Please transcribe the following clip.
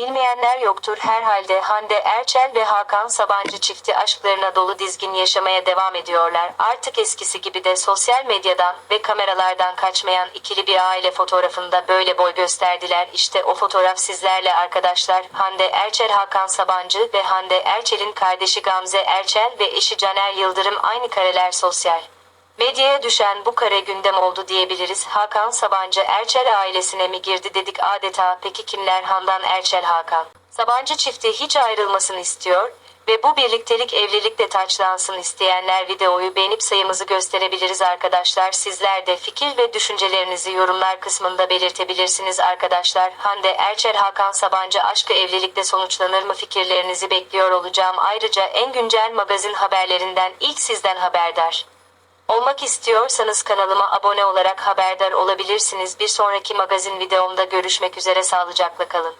Bilmeyenler yoktur herhalde Hande Erçel ve Hakan Sabancı çifti aşklarına dolu dizgin yaşamaya devam ediyorlar. Artık eskisi gibi de sosyal medyadan ve kameralardan kaçmayan ikili bir aile fotoğrafında böyle boy gösterdiler. İşte o fotoğraf sizlerle arkadaşlar. Hande Erçel Hakan Sabancı ve Hande Erçel'in kardeşi Gamze Erçel ve eşi Caner Yıldırım aynı kareler sosyal. Medyaya düşen bu kare gündem oldu diyebiliriz. Hakan Sabancı Erçel ailesine mi girdi dedik adeta. Peki kimler Handan Erçel Hakan? Sabancı çifti hiç ayrılmasını istiyor ve bu birliktelik evlilikle taçlansın isteyenler videoyu beğenip sayımızı gösterebiliriz arkadaşlar. Sizler de fikir ve düşüncelerinizi yorumlar kısmında belirtebilirsiniz arkadaşlar. Hande Erçel Hakan Sabancı aşkı evlilikte sonuçlanır mı fikirlerinizi bekliyor olacağım. Ayrıca en güncel magazin haberlerinden ilk sizden haberdar. Olmak istiyorsanız kanalıma abone olarak haberdar olabilirsiniz. Bir sonraki magazin videomda görüşmek üzere sağlıcakla kalın.